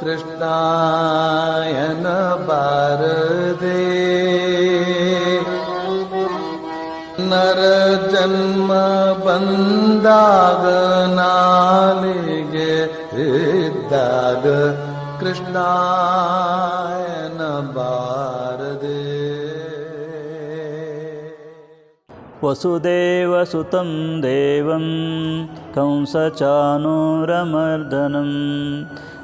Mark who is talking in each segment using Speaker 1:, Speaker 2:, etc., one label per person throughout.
Speaker 1: कृष्णायन बारदे। नरजन्म वन्दाग नालिगे हृदाग कृष्णायन
Speaker 2: वसुदेवसुतं देवं कंसचानोरमर्दनम्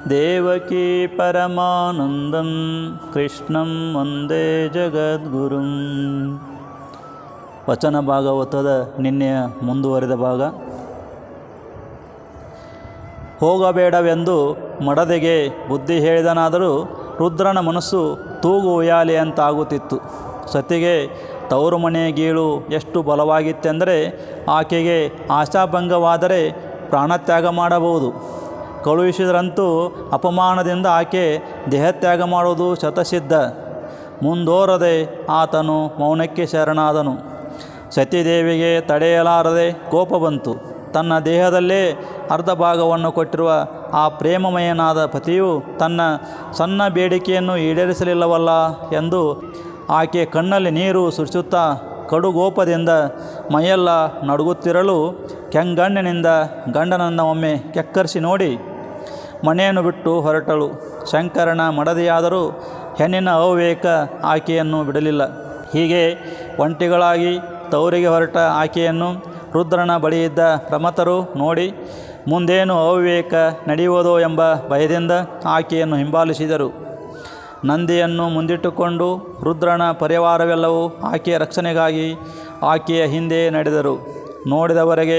Speaker 2: देवकी परमानन्दं कृष्णं वन्दे ಜಗದ್ಗುರುಂ ವಚನ ಭಾಗವತದ ನಿನ್ನೆಯ ಮುಂದುವರಿದ ಭಾಗ ಹೋಗಬೇಡವೆಂದು ಮಡದೆಗೆ ಬುದ್ಧಿ ಹೇಳಿದನಾದರೂ ರುದ್ರನ ಮನಸ್ಸು ತೂಗು ಉಯ್ಯಾಲೆಯಂತಾಗುತ್ತಿತ್ತು ಸತಿಗೆ ತವರು ಮನೆ ಗೀಳು ಎಷ್ಟು ಬಲವಾಗಿತ್ತೆಂದರೆ ಆಕೆಗೆ ಆಶಾಭಂಗವಾದರೆ ಪ್ರಾಣತ್ಯಾಗ ಮಾಡಬಹುದು ಕಳುಹಿಸಿದರಂತೂ ಅಪಮಾನದಿಂದ ಆಕೆ ದೇಹತ್ಯಾಗ ಮಾಡುವುದು ಶತಸಿದ್ಧ. ಮುಂದೋರದೆ ಆತನು ಮೌನಕ್ಕೆ ಶರಣಾದನು. ಸತೀದೇವಿಗೆ ತಡೆಯಲಾರದೆ ಕೋಪ ಬಂತು. ತನ್ನ ದೇಹದಲ್ಲೇ ಅರ್ಧ ಭಾಗವನ್ನು ಕೊಟ್ಟಿರುವ ಆ ಪ್ರೇಮಮಯನಾದ ಪತಿಯು ತನ್ನ ಸಣ್ಣ ಬೇಡಿಕೆಯನ್ನು ಈಡೇರಿಸಲಿಲ್ಲವಲ್ಲ ಎಂದು ಆಕೆ ಕಣ್ಣಲ್ಲಿ ನೀರು ಸುರಿಸುತ್ತಾ ಕಡುಗೋಪದಿಂದ ಮೈಯೆಲ್ಲ ನಡುಗುತ್ತಿರಲು ಕೆಂಗಣ್ಣಿನಿಂದ ಗಂಡನನ್ನ ಒಮ್ಮೆ ಕೆಕ್ಕರಿಸಿ ನೋಡಿ ಮನೆಯನ್ನು ಬಿಟ್ಟು ಹೊರಟಳು. ಶಂಕರನ ಮಡದಿಯಾದರೂ ಹೆಣ್ಣಿನ ಅವಿವೇಕ ಆಕೆಯನ್ನು ಬಿಡಲಿಲ್ಲ. ಹೀಗೆ ಒಂಟಿಗಳಾಗಿ ತವರಿಗೆ ಹೊರಟ ಆಕೆಯನ್ನು ರುದ್ರನ ಬಳಿಯಿದ್ದ ಪ್ರಮತರು ನೋಡಿ, ಮುಂದೇನು ಅವಿವೇಕ ನಡೆಯುವುದೋ ಎಂಬ ಭಯದಿಂದ ಆಕೆಯನ್ನು ಹಿಂಬಾಲಿಸಿದರು. ನಂದಿಯನ್ನು ಮುಂದಿಟ್ಟುಕೊಂಡು ರುದ್ರನ ಪರಿವಾರವೆಲ್ಲವೂ ಆಕೆಯ ರಕ್ಷಣೆಗಾಗಿ ಆಕೆಯ ಹಿಂದೆ ನಡೆದರು. ನೋಡಿದವರೆಗೆ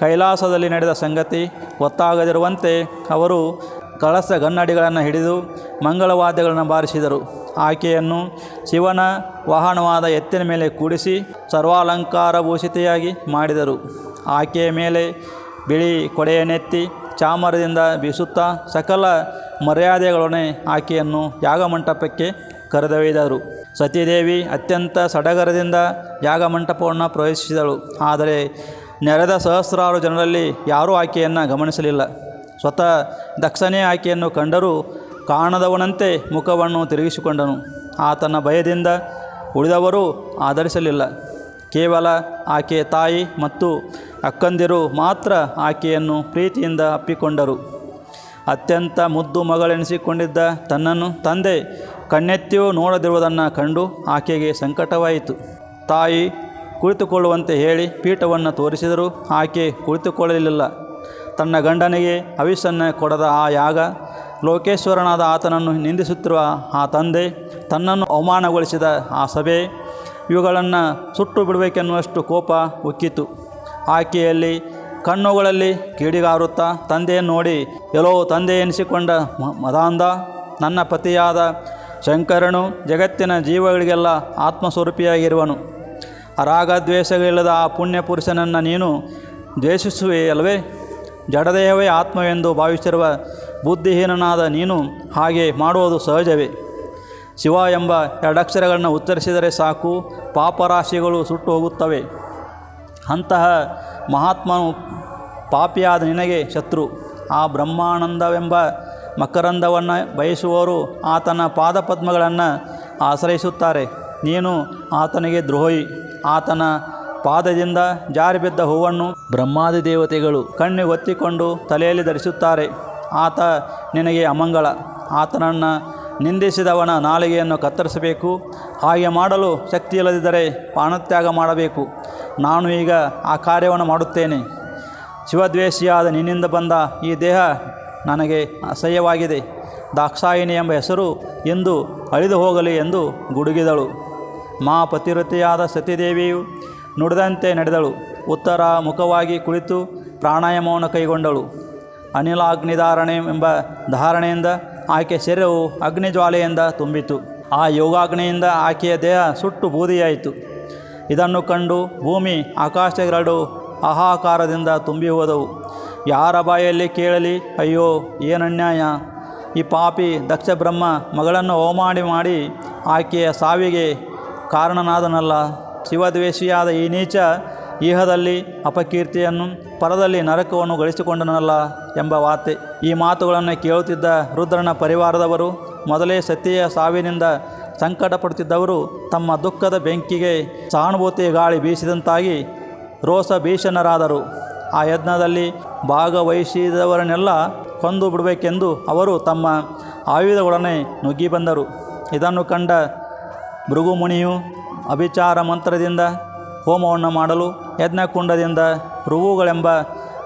Speaker 2: ಕೈಲಾಸದಲ್ಲಿ ನಡೆದ ಸಂಗತಿ ಗೊತ್ತಾಗದಿರುವಂತೆ ಅವರು ಕಳಸ ಗನ್ನಡಿಗಳನ್ನು ಹಿಡಿದು ಮಂಗಳವಾದ್ಯಗಳನ್ನು ಬಾರಿಸಿದರು. ಆಕೆಯನ್ನು ಶಿವನ ವಾಹನವಾದ ಎತ್ತಿನ ಮೇಲೆ ಕೂಡಿಸಿ ಸರ್ವಾಲಂಕಾರಭೂಷಿತೆಯಾಗಿ ಮಾಡಿದರು. ಆಕೆಯ ಮೇಲೆ ಬಿಳಿ ಕೊಡೆಯನ್ನೆತ್ತಿ ಚಾಮರದಿಂದ ಬೀಸುತ್ತಾ ಸಕಲ ಮರ್ಯಾದೆಗಳೊಡನೆ ಆಕೆಯನ್ನು ಯಾಗಮಂಟಪಕ್ಕೆ ಕರೆದೊಯ್ದರು. ಸತೀದೇವಿ ಅತ್ಯಂತ ಸಡಗರದಿಂದ ಯಾಗಮಂಟಪವನ್ನು ಪ್ರವೇಶಿಸಿದಳು. ಆದರೆ ನೆರೆದ ಸಹಸ್ರಾರು ಜನರಲ್ಲಿ ಯಾರೂ ಆಕೆಯನ್ನು ಗಮನಿಸಲಿಲ್ಲ. ಸ್ವತಃ ದಕ್ಷನೇ ಆಕೆಯನ್ನು ಕಂಡರೂ ಕಾಣದವನಂತೆ ಮುಖವನ್ನು ತಿರುಗಿಸಿಕೊಂಡನು. ಆತನ ಭಯದಿಂದ ಉಳಿದವರು ಆಧರಿಸಲಿಲ್ಲ. ಕೇವಲ ಆಕೆಯ ತಾಯಿ ಮತ್ತು ಅಕ್ಕಂದಿರು ಮಾತ್ರ ಆಕೆಯನ್ನು ಪ್ರೀತಿಯಿಂದ ಅಪ್ಪಿಕೊಂಡರು. ಅತ್ಯಂತ ಮುದ್ದು ಮಗಳೆನಿಸಿಕೊಂಡಿದ್ದ ತನ್ನನ್ನು ತಂದೆ ಕಣ್ಣೆತ್ತಿಯೂ ನೋಡದಿರುವುದನ್ನು ಕಂಡು ಆಕೆಗೆ ಸಂಕಟವಾಯಿತು. ತಾಯಿ ಕುಳಿತುಕೊಳ್ಳುವಂತೆ ಹೇಳಿ ಪೀಠವನ್ನು ತೋರಿಸಿದರೂ ಆಕೆ ಕುಳಿತುಕೊಳ್ಳಲಿಲ್ಲ. ತನ್ನ ಗಂಡನಿಗೆ ಅವಿಸನ್ನು ಕೊಡದ ಆ ಯಾಗ ಲೋಕೇಶ್ವರನಾದ ಆತನನ್ನು ನಿಂದಿಸುತ್ತಿರುವ ಆ ತಂದೆ ತನ್ನನ್ನು ಅವಮಾನಗೊಳಿಸಿದ ಆ ಸಭೆ ಇವುಗಳನ್ನು ಸುಟ್ಟು ಬಿಡಬೇಕೆನ್ನುವಷ್ಟು ಕೋಪ ಉಕ್ಕಿತು. ಆಕೆಯಲ್ಲಿ ಕಣ್ಣುಗಳಲ್ಲಿ ಕಿಡಿಗಾರುತ್ತಾ ತಂದೆಯನ್ನು ನೋಡಿ, ಎಲ್ಲೋ ತಂದೆ ಎನಿಸಿಕೊಂಡ ಮದಾಂಧ, ನನ್ನ ಪತಿಯಾದ ಶಂಕರನು ಜಗತ್ತಿನ ಜೀವಗಳಿಗೆಲ್ಲ ಆತ್ಮಸ್ವರೂಪಿಯಾಗಿರುವನು. ರಾಗದ್ವೇಷಗಳಿಲ್ಲದ ಆ ಪುಣ್ಯ ಪುರುಷನನ್ನು ನೀನು ದ್ವೇಷಿಸುವೆ ಅಲ್ವೇ ಜಡದೇಹವೇ ಆತ್ಮವೆಂದು ಭಾವಿಸಿರುವ ಬುದ್ಧಿಹೀನನಾದ ನೀನು ಹಾಗೆ ಮಾಡುವುದು ಸಹಜವೇ? ಶಿವ ಎಂಬ ಎರಡಕ್ಷರಗಳನ್ನು ಉಚ್ಚರಿಸಿದರೆ ಸಾಕು, ಪಾಪರಾಶಿಗಳು ಸುಟ್ಟು ಹೋಗುತ್ತವೆ. ಅಂತಹ ಮಹಾತ್ಮನು ಪಾಪಿಯಾದ ನಿನಗೆ ಶತ್ರು. ಆ ಬ್ರಹ್ಮಾನಂದವೆಂಬ ಮಕರಂದವನ್ನು ಬಯಸುವವರು ಆತನ ಪಾದಪದ್ಮಗಳನ್ನು ಆಶ್ರಯಿಸುತ್ತಾರೆ. ನೀನು ಆತನಿಗೆ ದ್ರೋಹಿ. ಆತನ ಪಾದದಿಂದ ಜಾರಿ ಬಿದ್ದ ಹೂವನ್ನು ಬ್ರಹ್ಮಾದಿ ದೇವತೆಗಳು ಕಣ್ಣಿಗೆ ಒತ್ತಿಕೊಂಡು ತಲೆಯಲ್ಲಿ ಧರಿಸುತ್ತಾರೆ. ಆತ ನಿನಗೆ ಅಮಂಗಳ ಆತನನ್ನು ನಿಂದಿಸಿದವನ ನಾಲಿಗೆಯನ್ನು ಕತ್ತರಿಸಬೇಕು. ಹಾಗೆ ಮಾಡಲು ಶಕ್ತಿ ಇಲ್ಲದಿದ್ದರೆ ಪ್ರಾಣತ್ಯಾಗ ಮಾಡಬೇಕು. ನಾನು ಈಗ ಆ ಕಾರ್ಯವನ್ನು ಮಾಡುತ್ತೇನೆ. ಶಿವದ್ವೇಷಿಯಾದ ನಿನ್ನಿಂದ ಬಂದ ಈ ದೇಹ ನನಗೆ ಅಸಹ್ಯವಾಗಿದೆ. ದಾಕ್ಷಾಯಿಣಿ ಎಂಬ ಹೆಸರು ಎಂದು ಅಳಿದು ಹೋಗಲಿ ಎಂದು ಗುಡುಗಿದಳು. ಮಾ ಪತಿವ್ರತೆಯಾದ ಸತೀದೇವಿಯು ನುಡಿದಂತೆ ನಡೆದಳು. ಉತ್ತರ ಮುಖವಾಗಿ ಕುಳಿತು ಪ್ರಾಣಾಯಾಮವನ್ನು ಕೈಗೊಂಡಳು. ಅನಿಲಾಗ್ನಿಧಾರಣೆ ಎಂಬ ಧಾರಣೆಯಿಂದ ಆಕೆಯ ಶರೀರವು ಅಗ್ನಿಜ್ವಾಲೆಯಿಂದ ತುಂಬಿತು. ಆ ಯೋಗಾಗ್ನಿಯಿಂದ ಆಕೆಯ ದೇಹ ಸುಟ್ಟು ಬೂದಿಯಾಯಿತು. ಇದನ್ನು ಕಂಡು ಭೂಮಿ ಆಕಾಶಗಳೆರಡು ಆಹಾಕಾರದಿಂದ ತುಂಬಿ ಹೋದವು ಯಾರ ಬಾಯಲ್ಲಿ ಕೇಳಲಿ, ಅಯ್ಯೋ ಏನನ್ಯಾಯ ಈ ಪಾಪಿ ದಕ್ಷ ಬ್ರಹ್ಮ ಮಗಳನ್ನು ಅವಮಾನ ಮಾಡಿ ಆಕೆಯ ಸಾವಿಗೆ ಕಾರಣನಾದನಲ್ಲ. ಶಿವದ್ವೇಷಿಯಾದ ಈ ನೀಚ ಈಹದಲ್ಲಿ ಅಪಕೀರ್ತಿಯನ್ನು, ಪರದಲ್ಲಿ ನರಕವನ್ನು ಗಳಿಸಿಕೊಂಡನಲ್ಲ ಎಂಬ ವಾರ್ತೆ ಈ ಮಾತುಗಳನ್ನು ಕೇಳುತ್ತಿದ್ದ ರುದ್ರನ ಪರಿವಾರದವರು, ಮೊದಲೇ ಸತಿಯ ಸಾವಿನಿಂದ ಸಂಕಟ ಪಡುತ್ತಿದ್ದವರು ತಮ್ಮ ದುಃಖದ ಬೆಂಕಿಗೆ ಸಹಾನುಭೂತಿಯ ಗಾಳಿ ಬೀಸಿದಂತಾಗಿ ರೋಸ ಭೀಷಣರಾದರು ಆ ಯಜ್ಞದಲ್ಲಿ ಭಾಗವಹಿಸಿದವರನ್ನೆಲ್ಲ ಕೊಂದು ಬಿಡಬೇಕೆಂದು ಅವರು ತಮ್ಮ ಆಯುಧಗಳೊಡನೆ ನುಗ್ಗಿ ಬಂದರು. ಇದನ್ನು ಕಂಡ ಭೃಗುಮುನಿಯು ಅಭಿಚಾರ ಮಂತ್ರದಿಂದ ಹೋಮವನ್ನು ಮಾಡಲು ಯಜ್ಞಕುಂಡದಿಂದ ಋವುಗಳೆಂಬ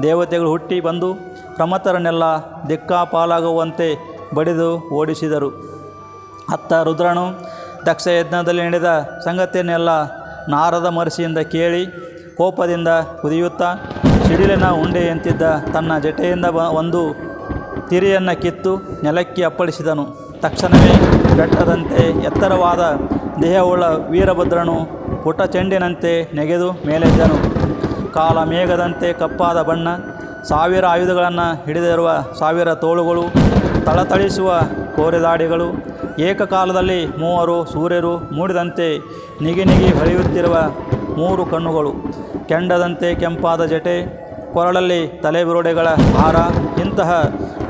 Speaker 2: ದೇವತೆಗಳು ಹುಟ್ಟಿ ಬಂದು ಪ್ರಮತರನ್ನೆಲ್ಲ ದಿಕ್ಕಾಪಾಲಾಗುವಂತೆ ಬಡಿದು ಓಡಿಸಿದರು. ಅತ್ತ ರುದ್ರನು ದಕ್ಷ ಯಜ್ಞದಲ್ಲಿ ನಡೆದ ಸಂಗತಿಯನ್ನೆಲ್ಲ ನಾರದ ಮರಸಿಯಿಂದ ಕೇಳಿ ಕೋಪದಿಂದ ಕುದಿಯುತ್ತಾ ಸಿಡಿಲಿನ ಉಂಡೆಯಂತಿದ್ದ ತನ್ನ ಜಟೆಯಿಂದ ಒಂದು ತಿರಿಯನ್ನು ಕಿತ್ತು ನೆಲಕ್ಕೆ ಅಪ್ಪಳಿಸಿದನು. ತಕ್ಷಣವೇ ಬೆಟ್ಟದಂತೆ ಎತ್ತರವಾದ ದೇಹವುಳ್ಳ ವೀರಭದ್ರನು ಪುಟ ಚೆಂಡಿನಂತೆ ನೆಗೆದು ಮೇಲೆದ್ದನು. ಕಾಲ ಮೇಘದಂತೆ ಕಪ್ಪಾದ ಬಣ್ಣ, ಸಾವಿರ ಆಯುಧಗಳನ್ನು ಹಿಡಿದಿರುವ ಸಾವಿರ ತೋಳುಗಳು, ತಳತಳಿಸುವ ಕೋರೆದಾಡಿಗಳು, ಏಕಕಾಲದಲ್ಲಿ ಮೂವರು ಸೂರ್ಯರು ಮೂಡಿದಂತೆ ನಿಗಿ ನಿಗಿ ಹೊಳೆಯುತ್ತಿರುವ ಮೂರು ಕಣ್ಣುಗಳು, ಕೆಂಡದಂತೆ ಕೆಂಪಾದ ಜಟೆ ಕೊರಳಲ್ಲಿ ತಲೆಬುರುಡೆಗಳ ಹಾರ, ಇಂತಹ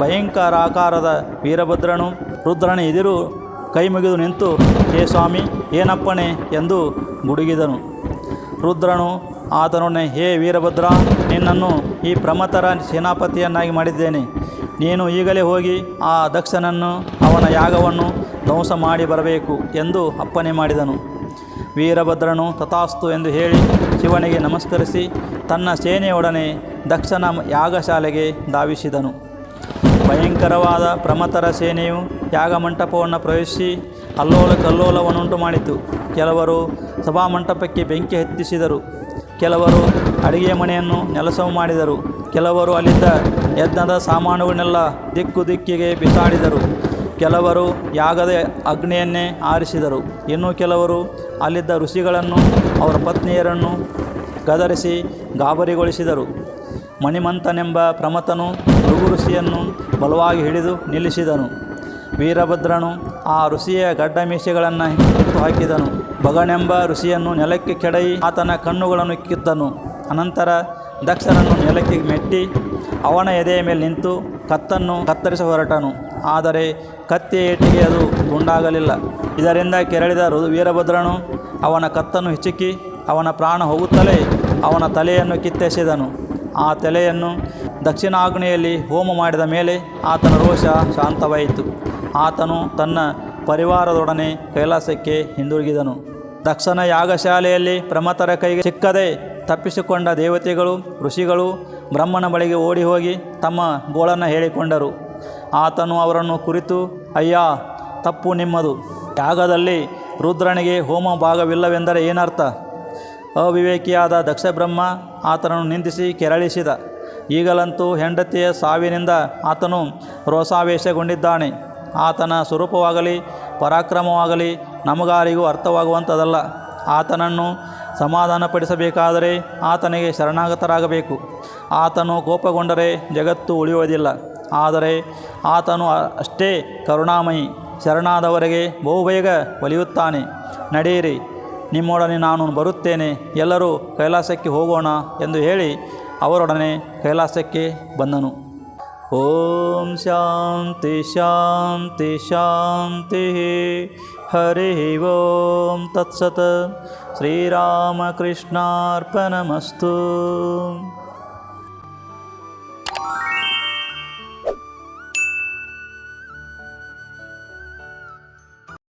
Speaker 2: ಭಯಂಕರ ಆಕಾರದ ವೀರಭದ್ರನು ರುದ್ರನ ಎದುರು ಕೈ ಮುಗಿದು ನಿಂತು, ಹೇ ಸ್ವಾಮಿ, ಏನಪ್ಪಣೆ? ಎಂದು ಗುಡುಗಿದನು. ರುದ್ರನು, ಆತನೊಡನೆ ಹೇ ವೀರಭದ್ರ, ನಿನ್ನನ್ನು ಈ ಪ್ರಮತರ ಸೇನಾಪತಿಯನ್ನಾಗಿ ಮಾಡಿದ್ದೇನೆ. ನೀನು ಈಗಲೇ ಹೋಗಿ ಆ ದಕ್ಷನನ್ನು, ಅವನ ಯಾಗವನ್ನು ಧ್ವಂಸ ಮಾಡಿ ಬರಬೇಕು ಎಂದು ಅಪ್ಪಣೆ ಮಾಡಿದನು. ವೀರಭದ್ರನು ತಥಾಸ್ತು ಎಂದು ಹೇಳಿ ಶಿವನಿಗೆ ನಮಸ್ಕರಿಸಿ ತನ್ನ ಸೇನೆಯೊಡನೆ ದಕ್ಷನ ಯಾಗಶಾಲೆಗೆ ಧಾವಿಸಿದನು. ಭಯಂಕರವಾದ ಪ್ರಮತರ ಸೇನೆಯು ಯಾಗಮಂಟಪವನ್ನು ಪ್ರವೇಶಿಸಿ ಅಲ್ಲೋಲ ಕಲ್ಲೋಲವನ್ನುಂಟು ಮಾಡಿತು. ಕೆಲವರು ಸಭಾಮಂಟಪಕ್ಕೆ ಬೆಂಕಿ ಹತ್ತಿಸಿದರು. ಕೆಲವರು ಅಡಿಗೆ ಮನೆಯನ್ನು ನೆಲಸಮ ಮಾಡಿದರು. ಕೆಲವರು ಅಲ್ಲಿದ್ದ ಯಜ್ಞದ ಸಾಮಾನುಗಳನ್ನೆಲ್ಲ ದಿಕ್ಕು ದಿಕ್ಕಿಗೆ ಬಿಸಾಡಿದರು. ಕೆಲವರು ಯಾಗದ ಅಗ್ನಿಯನ್ನೇ ಆರಿಸಿದರು. ಇನ್ನು ಕೆಲವರು ಅಲ್ಲಿದ್ದ ಋಷಿಗಳನ್ನು, ಅವರ ಪತ್ನಿಯರನ್ನು ಗದರಿಸಿ ಗಾಬರಿಗೊಳಿಸಿದರು. ಮಣಿಮಂತನೆಂಬ ಪ್ರಮತನು ಭೃಗು ಋಷಿಯನ್ನು ಬಲವಾಗಿ ಹಿಡಿದು ನಿಲ್ಲಿಸಿದನು. ವೀರಭದ್ರನು ಆ ಋಷಿಯ ಗಡ್ಡ ಮೀಸೆಗಳನ್ನು ಕಿತ್ತು ಹಾಕಿದನು. ಬಗನೆಂಬ ಋಷಿಯನ್ನು ನೆಲಕ್ಕೆ ಕೆಡಯಿ ಆತನ ಕಣ್ಣುಗಳನ್ನು ಕಿತ್ತನು. ಅನಂತರ ದಕ್ಷನನ್ನು ನೆಲಕ್ಕೆ ಮೆಟ್ಟಿ ಅವನ ಎದೆಯ ಮೇಲೆ ನಿಂತು ಕತ್ತನ್ನು ಕತ್ತರಿಸ ಹೊರಟನು. ಆದರೆ ಕತ್ತಿಯ ಏಟಿಗೆ ಅದು ತುಂಡಾಗಲಿಲ್ಲ ಇದರಿಂದ ಕೆರಳಿದ ವೀರಭದ್ರನು ಅವನ ಕತ್ತನ್ನು ಹಿಚುಕಿ ಅವನ ಪ್ರಾಣ ಹೋಗುತ್ತಲೇ ಅವನ ತಲೆಯನ್ನು ಕಿತ್ತೆಸೆದನು. ಆ ತಲೆಯನ್ನು ದಕ್ಷಿಣ ಆಗ್ನೆಯಲ್ಲಿ ಹೋಮ ಮಾಡಿದ ಮೇಲೆ ಆತನ ರೋಷ ಶಾಂತವಾಯಿತು. ಆತನು ತನ್ನ ಪರಿವಾರದೊಡನೆ ಕೈಲಾಸಕ್ಕೆ ಹಿಂದಿರುಗಿದನು. ದಕ್ಷನ ಯಾಗಶಾಲೆಯಲ್ಲಿ ಪ್ರಮತರ ಕೈಗೆ ಸಿಕ್ಕದೆ ತಪ್ಪಿಸಿಕೊಂಡ ದೇವತೆಗಳು, ಋಷಿಗಳು ಬ್ರಹ್ಮನ ಬಳಿಗೆ ಓಡಿ ಹೋಗಿ ತಮ್ಮ ಗೋಳನ್ನು ಹೇಳಿಕೊಂಡರು. ಆತನು ಅವರನ್ನು ಕುರಿತು, ಅಯ್ಯ, ತಪ್ಪು ನಿಮ್ಮದು. ಯಾಗದಲ್ಲಿ ರುದ್ರನಿಗೆ ಹೋಮ ಭಾಗವಿಲ್ಲವೆಂದರೆ ಏನರ್ಥ? ಅವಿವೇಕಿಯಾದ ದಕ್ಷ ಬ್ರಹ್ಮ ಆತನನ್ನು ನಿಂದಿಸಿ ಕೆರಳಿಸಿದ. ಈಗಲಂತೂ ಹೆಂಡತಿಯ ಸಾವಿನಿಂದ ಆತನು ರೋಸಾವೇಶಗೊಂಡಿದ್ದಾನೆ ಆತನ ಸ್ವರೂಪವಾಗಲಿ, ಪರಾಕ್ರಮವಾಗಲಿ ನಮಗಾರಿಗೂ ಅರ್ಥವಾಗುವಂಥದಲ್ಲ ಆತನನ್ನು ಸಮಾಧಾನಪಡಿಸಬೇಕಾದರೆ ಆತನಿಗೆ ಶರಣಾಗತರಾಗಬೇಕು. ಆತನು ಕೋಪಗೊಂಡರೆ ಜಗತ್ತು ಉಳಿಯುವುದಿಲ್ಲ. ಆದರೆ ಆತನು ಅಷ್ಟೇ ಕರುಣಾಮಯಿ, ಶರಣಾದವರೆಗೆ ಬಹುಬೇಗ ಒಲಿಯುತ್ತಾನೆ. ನಡೆಯಿರಿ. ನಿಮ್ಮೊಡನೆ ನಾನು ಬರುತ್ತೇನೆ. ಎಲ್ಲರೂ ಕೈಲಾಸಕ್ಕೆ ಹೋಗೋಣ ಎಂದು ಹೇಳಿ ಅವರೊಡನೆ ಕೈಲಾಸಕ್ಕೆ ಬಂದನು. ಓಂ ಶಾಂತಿ ಶಾಂತಿ ಶಾಂತಿ ಹರಿ ಓಂ ತತ್ಸತ್. ಶ್ರೀರಾಮಕೃಷ್ಣಾರ್ಪಣಮಸ್ತು.